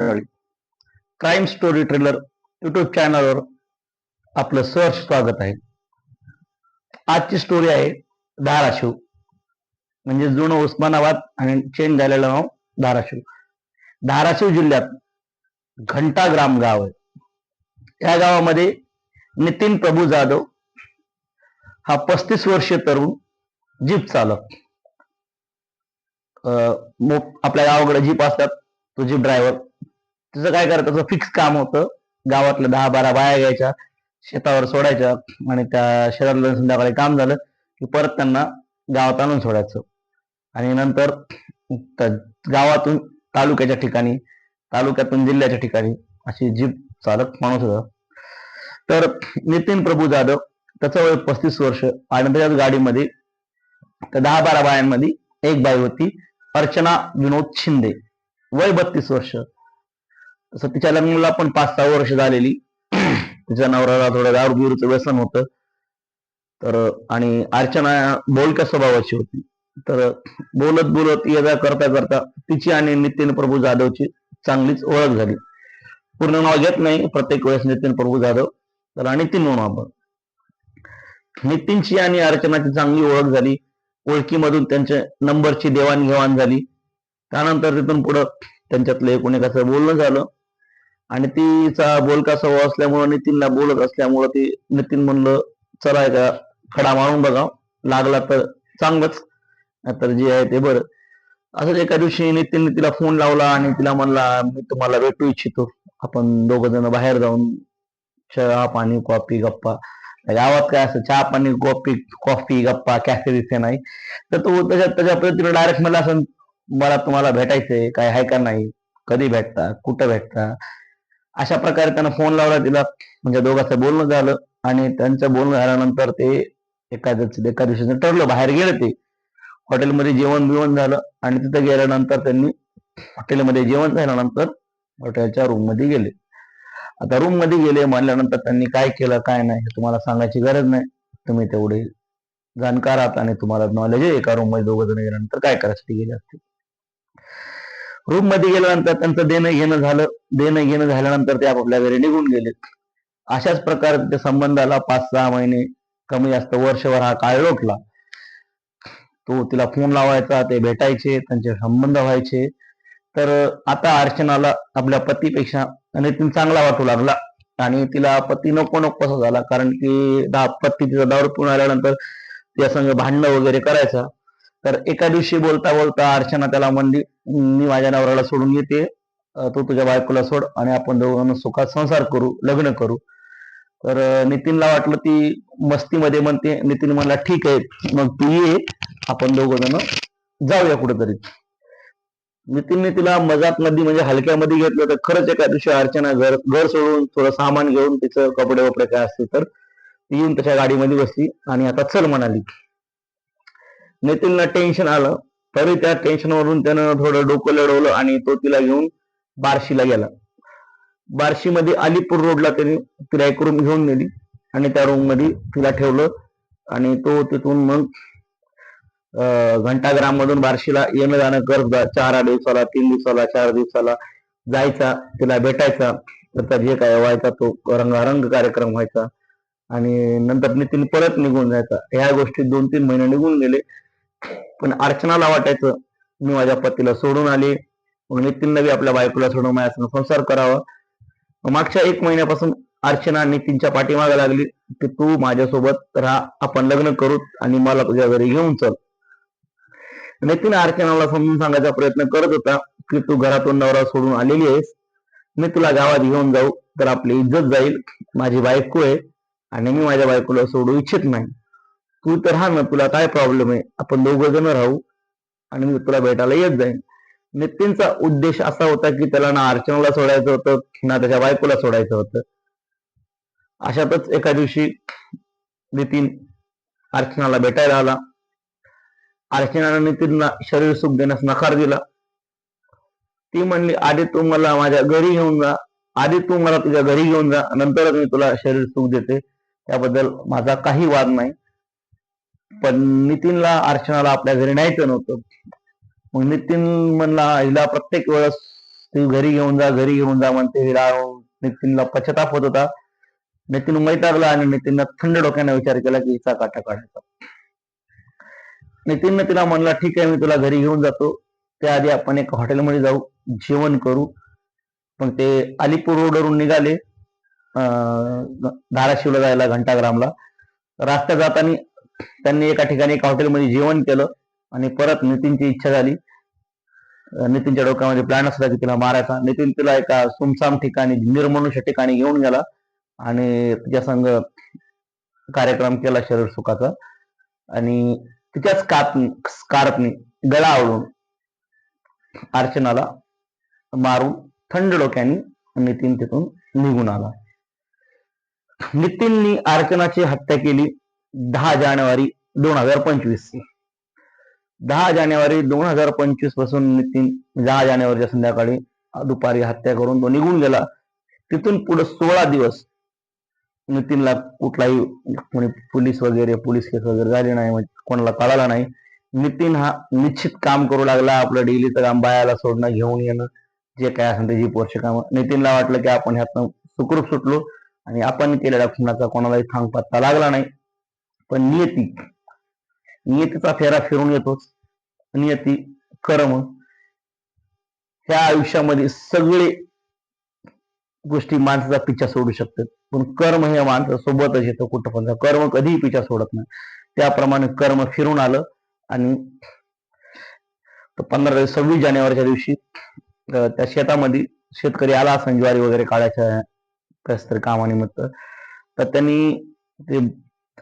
Crime story trailer YouTube चॅनलवर आपलं सहर्ष स्वागत आहे. आजची स्टोरी आहे धाराशिव. म्हणजे जुनं उस्मानाबाद आणि चेंज झालेलं नाव धाराशिव. धाराशिव जिल्ह्यात घंटाग्राम गाव आहे. या गावामध्ये नितीन प्रभू जाधव हा पस्तीस वर्षीय तरुण जीप चालक आपल्या गावाकडे जीप असतात तो जीप ड्रायव्हर त्याचं काय करायचं फिक्स काम होतं. गावातल्या दहा बारा बाया घ्यायच्या शेतावर सोडायच्या आणि त्या शेतातलं संध्याकाळी काम झालं की परत त्यांना गावात आणून सोडायचं. आणि नंतर गावातून तालुक्याच्या ठिकाणी तालुक्यातून जिल्ह्याच्या ठिकाणी अशी जीप चालक माणूस होता. तर नितीन प्रभू जाधव त्याचं वय पस्तीस वर्ष आणि त्याच्याच गाडीमध्ये त्या दहा बारा बायांमध्ये एक बाई होती अर्चना विनोद शिंदे. वय बत्तीस वर्ष. तसं तिच्या लग्नाला पण पाच सहा वर्ष झालेली. तिच्या नवऱ्याला थोडं दारू बिरूचं व्यसन होतं. तर आणि अर्चना बोलक्या स्वभावाची होती. तर बोलत बोलत येजा करता करता तिची आणि नितीन प्रभू जाधवची चांगलीच ओळख झाली. पूर्ण नाव घेत नाही प्रत्येक वेळेस नितीन प्रभू जाधव. तर नितीन म्हणू आपण. नितीनची आणि अर्चनाची चांगली ओळख झाली. ओळखीमधून त्यांच्या नंबरची देवाणघेवाण झाली. त्यानंतर तिथून पुढं त्यांच्यातलं एकूण एकाचं बोलणं झालं. आणि तिचा बोलका स्वभाव असल्यामुळं नितीनला बोलत असल्यामुळं ती नितीन म्हणलं चला एका खडा मारून बघा. लागला तर चांगलंच. तर जे आहे ते बरं. असंच एका दिवशी नितीनने तिला फोन लावला आणि तिला म्हणला मी तुम्हाला भेटू इच्छितो. आपण दोघ जण बाहेर जाऊन चहा पाणी कॉफी गप्पा. गावात काय असं चहा पाणी कॉफी कॉफी गप्पा कॅफे बिफे नाही. तर तो त्याच्या त्याच्या पद्धतीने डायरेक्ट मला असं मला तुम्हाला भेटायचंय. काय आहे का नाही? कधी भेटता? कुठं भेटता? अशा प्रकारे त्यांना फोन लावला तिला. म्हणजे दोघांचं बोलणं झालं आणि त्यांचं बोलणं झाल्यानंतर ते एका एका दिवशी ठरलं बाहेर गेलं ते. हॉटेलमध्ये जेवण बिवण झालं आणि तिथं गेल्यानंतर त्यांनी हॉटेलमध्ये जेवण झाल्यानंतर हॉटेलच्या रूममध्ये गेले. आता रूममध्ये गेले म्हणल्यानंतर त्यांनी काय केलं काय नाही हे तुम्हाला सांगायची गरज नाही. तुम्ही तेवढे जाणकार आहात आणि तुम्हाला नॉलेज आहे एका रूममध्ये दोघं जण गेल्यानंतर काय करायसाठी गेले असतील. रूममध्ये गेल्यानंतर त्यांचं देणं घेणं झालं देणं घेणं झाल्यानंतर ते आपापल्या घरी निघून गेले. अशाच प्रकारे त्या संबंधाला पाच सहा महिने कमी जास्त वर्षभर हा काळ लोटला तो तिला फोन लावायचा ते भेटायचे त्यांचे संबंध व्हायचे. तर आता अर्चनाला आपल्या पतीपेक्षा नितीन चांगला वाटू लागला. आणि तिला पती नको नको असा झाला. कारण की दा पती तिचा दारू पिऊन आल्यानंतर त्या संग भांडणं वगैरे करायचा. तर एका दिवशी बोलता बोलता अर्चना त्याला म्हणली मी माझ्या नवऱ्याला सोडून येते. तू तुझ्या बायकोला सोड आणि आपण दोघांना सुखात संसार करू लग्न करू. तर नितीनला वाटलं ती मस्तीमध्ये म्हणते नितीन म्हणला ठीक आहे मग तू ये. आपण दोघ जण जाऊया कुठेतरी. नितीनने तिला मजाकमध्ये म्हणजे हलक्यामध्ये घेतलं तर खरंच एका दिवशी अर्चना घर घर सोडून थोडं सामान घेऊन तिचं कपडे वपडे काय असते तर ती येऊन त्याच्या गाडीमध्ये बसली आणि आता चल म्हणाली. नितीनला टेन्शन आलं तरी त्या टेन्शनवरून त्यानं थोडं डोकं लढवलं आणि तो तिला घेऊन बार्शीला गेला. बार्शीमध्ये अलीपूर रोडला त्याने तिला एक रूम घेऊन नेली आणि त्या रूममध्ये तिला ठेवलं आणि तो तिथून मग घंटाग्राम मधून बार्शीला येणं जाणं करत चार दिवसाला तीन दिवसाला चार दिवसाला जायचा तिला भेटायचा. तर जे काय व्हायचा तो रंगारंग कार्यक्रम व्हायचा आणि नंतर नितीन परत निघून जायचा. ह्या गोष्टी दोन तीन महिने निघून गेले. पण अर्चनाला वाटायचं मी माझ्या पतीला सोडून आले. मग नितीन नवी आपल्या बायकोला सोडून माझ्या संसार करावा. मागच्या एक महिन्यापासून अर्चना नितीनच्या पाठीमागे लागली. की तू माझ्यासोबत राहा आपण लग्न करू आणि मला तुझ्या घरी घेऊन चल. नितीन अर्चनाला समजून सांगायचा प्रयत्न करत होता की तू घरातून नवरा सोडून आलेली आहेस. मी तुला गावात घेऊन जाऊ तर आपली इज्जत जाईल. माझी बायको आहे आणि मी माझ्या बायकोला सोडू इच्छित नाही. तू तर हा ना तुला काय प्रॉब्लेम आहे? आपण दोघं जण राहू आणि मी तुला भेटायला येत जाईन. नितीनचा उद्देश असा होता की त्याला ना अर्चनाला सोडायचं होतं ना त्याच्या बायकोला सोडायचं होतं. अशातच एका दिवशी नितीन अर्चनाला भेटायला आला. अर्चनानं नितीनला शरीर सुख देण्यास नकार दिला. ती म्हणली आधी तू मला माझ्या घरी घेऊन जा. आधी तू मला तुझ्या घरी घेऊन जा. नंतरच मी तुला शरीर सुख देते. त्याबद्दल माझा काही वाद नाही. पण नितीनला अर्चनाला आपल्या घरी न्यायचं नव्हतं मग नितीन म्हणला हिला प्रत्येक वेळेस ती घरी घेऊन जा घरी घेऊन जा म्हणते. हिला नितीनला पश्चाताप होत होता. नितीन वैतागला आणि नितीनला थंड डोक्याने विचार केला की हिचा काटा काढायचा. नितीनने तिला म्हणला ठीक आहे मी तुला घरी घेऊन जातो. त्याआधी आपण एक हॉटेलमध्ये जाऊ जेवण करू. पण ते अलिपूर रोडवरून निघाले अं, धाराशिवला जायला घंटाग्रामला. रस्त्यात जाताना त्यांनी एका ठिकाणी एका हॉटेलमध्ये जेवण केलं आणि परत नितीनची इच्छा झाली. नितीनच्या डोक्यामध्ये प्लॅन असला की तिला मारायचा. नितीन तिला एका सुमसाम ठिकाणी निर्मनुष्य ठिकाणी घेऊन गेला आणि तिच्या संग कार्यक्रम केला शरीर सुखाचा. आणि तिच्याच काप स्कार्फनी गळा आवडून अर्चनाला मारून थंड डोक्याने नितीन तिथून निघून आला. नितीननी अर्चनाची हत्या केली. दहा जानेवारी दोन हजार पंचवीस. दहा जानेवारी दोन हजार पंचवीसपासून नितीन दहा जानेवारीच्या संध्याकाळी दुपारी हत्या करून तो निघून गेला. तिथून पुढे सोळा दिवस नितीनला कुठलाही कोणी पोलीस वगैरे पोलीस केस वगैरे झाली नाही म्हणजे कोणाला कळाला नाही. नितीन हा निश्चित काम करू लागला आपलं डेलीचं काम बायाला सोडणं घेऊन येणं जे काय असेल त्याची पोर्ष काम. नितीनला वाटलं की आपण ह्यातनं सुखरूप सुटलो आणि आपण केलेल्या खुनाचा कोणालाही थांग पत्ता लागला नाही. पण नियती. नियतीचा फेरा फिरून येतोच. नियती कर्म ह्या आयुष्यामध्ये सगळे गोष्टी माणसाचा पिच्छा सोडू शकतात. पण कर्म हे माणसासोबतच येतं कुठं पण. कर्म कधीही पिच्छा सोडत नाही. त्याप्रमाणे कर्म फिरून आलं आणि पंधरा सव्वीस जानेवारीच्या दिवशी त्या शेतामध्ये शेतकरी आला असं ज्वारी वगैरे काढायच्या तरी कामानिमित्त. तर त्यांनी ते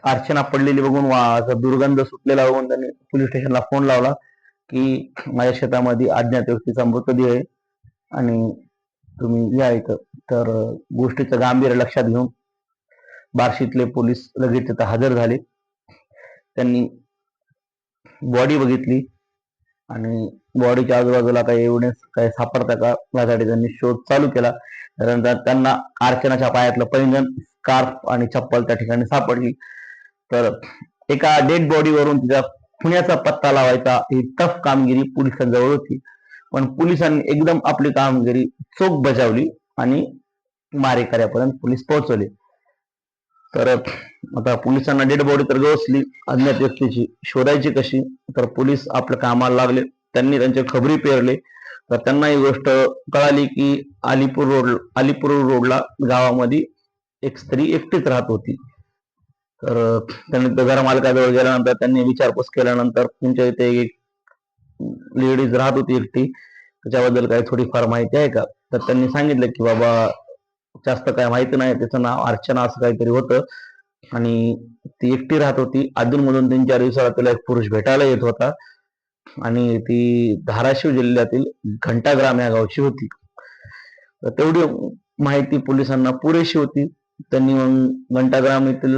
अर्चना पडलेली बघून वा असा दुर्गंध सुटलेला बघून त्यांनी पोलीस स्टेशनला फोन लावला की माझ्या शेतामध्ये अज्ञात व्यक्तीचा मृतदेह आहे आणि तुम्ही या इथं. तर गोष्टीचं गांभीर्य लक्षात घेऊन बार्शीतले पोलीस लगेच तिथं हजर झाले. त्यांनी बॉडी बघितली आणि बॉडीच्या आजूबाजूला काही एव्हिडन्स काही सापडता का यासाठी त्यांनी शोध चालू केला. त्यानंतर त्यांना अर्चनाच्या पायातलं पैंजण स्कार्फ आणि चप्पल त्या ठिकाणी सापडली. तर एका डेड बॉडीवरून तिचा पुण्याचा पत्ता लावायचा. ही टफ कामगिरी पोलिसांजवळ होती. पण पोलिसांनी एकदम आपली कामगिरी चोख बजावली आणि मारेकऱ्यापर्यंत पोलीस पोहोचवले. तर आता पोलिसांना डेड बॉडी तर गवसली अज्ञात व्यक्तीची शोधायची कशी? तर पोलीस आपल्या कामाला लागले. त्यांनी त्यांचे खबरी पेरले. तर त्यांना ही गोष्ट कळाली की अलीपूर रोड अलीपूर रोडला गावामध्ये एक स्त्री एकटीच राहत होती. तर त्यांनी त्या मालकाजवळ गेल्यानंतर त्यांनी विचारपूस केल्यानंतर तुमच्या इथे एक लेडीज राहत होती एकटी. त्याच्याबद्दल काही थोडीफार माहिती आहे का? तर त्यांनी सांगितलं की बाबा जास्त काय माहिती नाही त्याचं नाव अर्चना असं काहीतरी होतं. आणि ती एकटी राहत होती. अधूनमधून तीन चार दिवसाला तिला एक पुरुष भेटायला येत होता. आणि ती धाराशिव जिल्ह्यातील घंटाग्राम या गावची होती. तर तेवढी माहिती पोलिसांना पुरेशी होती. त्यांनी मग घंटाग्राम येथील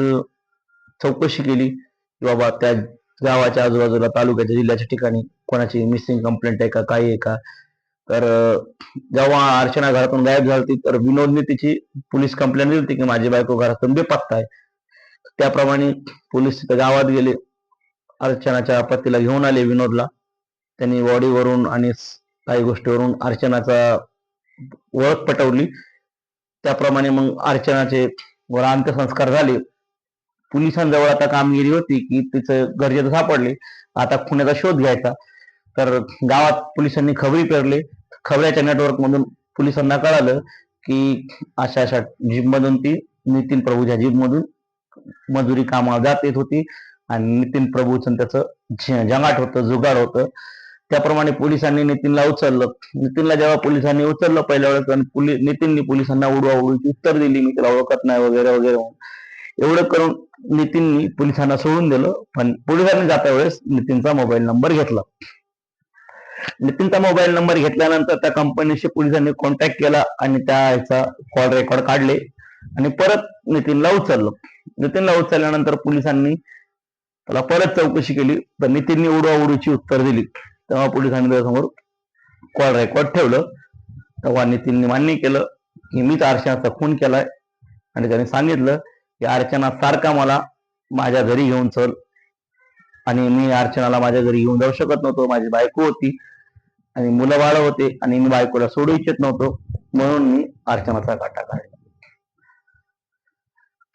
चौकशी केली की बाबा त्या गावाच्या आजूबाजूला तालुक्याच्या जिल्ह्याच्या ठिकाणी कोणाची मिसिंग कंप्लेंट आहे का काही आहे का? तर जेव्हा अर्चना घरातून गायब झाली होती, तर विनोदने तिची पोलीस कंप्लेंट दिली होती की माझी बायको घरातून बेपत्ता आहे. त्याप्रमाणे पोलीस तिथं गावात गेले. अर्चनाच्या पतीला घेऊन आले विनोदला. त्यांनी बॉडीवरून आणि काही गोष्टीवरून अर्चनाचा ओळख पटवली. त्याप्रमाणे मग अर्चनाचे वर अंत्यसंस्कार झाले. पोलिसांजवळ आता कामगिरी होती की तिचं गरजेचं सापडले आता खुण्याचा शोध घ्यायचा तर गावात पोलिसांनी खबरी पेरले खबऱ्याच्या नेटवर्क मधून पोलिसांना कळालं की अशा अशा जीप मधून ती नितीन प्रभूच्या जीप मधून मजुरी कामावर जात येत होती आणि नितीन प्रभूचं त्याचं जंगाट होतं जुगाड होतं त्याप्रमाणे पोलिसांनी नितीनला उचललं नितीनला जेव्हा पोलिसांनी उचललं पहिल्या वेळेस आणि नितीननी पोलिसांना उडवा उडवीची उत्तर दिली मी तिला ओळखत नाही वगैरे वगैरे म्हणून. एवढं करून नितीननी पोलिसांना सोडून दिलं पण पोलिसांनी जाता वेळेस नितीनचा मोबाईल नंबर घेतला. नितीनचा मोबाईल नंबर घेतल्यानंतर त्या कंपनीशी पोलिसांनी कॉन्टॅक्ट केला आणि त्या ह्याचा कॉल रेकॉर्ड काढले आणि परत नितीनला उचललं. नितीनला उचलल्यानंतर पोलिसांनी त्याला परत चौकशी केली तर नितीनने उडवाउडूची उत्तर दिली. तेव्हा पोलिसांनी त्याच्यासमोर कॉल रेकॉर्ड ठेवलं. तेव्हा नितीनने मान्य केलं की मीच अर्चनाचा खून केलाय. आणि त्याने सांगितलं की अर्चना सारखा मला माझ्या घरी घेऊन चल. आणि मी अर्चनाला माझ्या घरी घेऊन जाऊ शकत नव्हतो. माझी बायको होती. आणि मुलं बाळ होते. आणि मी बायकोला सोडू इच्छित नव्हतो. म्हणून मी अर्चनाचा काटा काढला.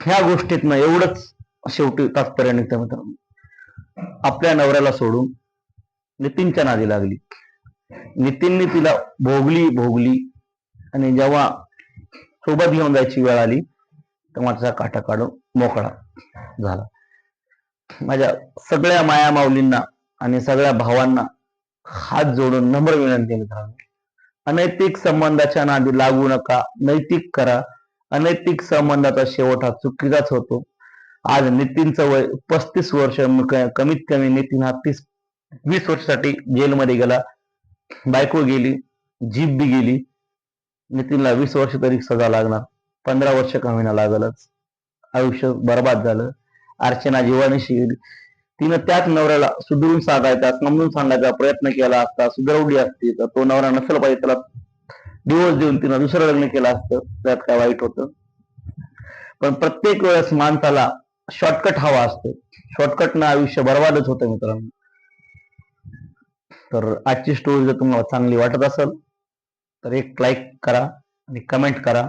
ह्या गोष्टीतनं एवढंच शेवटी तात्पर्य निघतं मित्रांनो. आपल्या नवऱ्याला सोडून नितीनच्या नादी लागली. नितीनने तिला भोगली भोगली. आणि जेव्हा सोबत घेऊन जायची वेळ आली टमाटरचा काटा काढून मोकळा झाला. माझ्या सगळ्या माया माऊलींना आणि सगळ्या भावांना हात जोडून नम्र विनंती मित्रांनो. अनैतिक संबंधाच्या नादी लागू नका नैतिक करा. अनैतिक संबंधाचा शेवट हा चुकीचाच होतो. आज नितीनचं वय पस्तीस वर्ष कमीत कमी नितीन हा तीस वीस वर्षासाठी जेलमध्ये गेला. बायको गेली जीप बी गेली. नितीनला वीस वर्ष तरी सजा लागणार. पंधरा वर्ष कमीना लागलच. आयुष्य बर्बाद झालं. अर्चना जीवानीशी तिनं त्याच नवऱ्याला सुधरून सांगायचा समजून सांगायचा प्रयत्न केला असता. सुधरवली असती तर तो नवरा नसेल पाहिजे. त्याला डिवोर्स देऊन तिनं दुसरं लग्न केलं असतं. त्यात काय वाईट होतं? पण प्रत्येक वेळेस माणसाला शॉर्टकट हवा असतो. शॉर्टकटनं आयुष्य बर्बादच होतं मित्रांनो. तर आजची स्टोरी जर तुम्हाला चांगली वाटत असेल तर एक लाईक करा आणि कमेंट करा.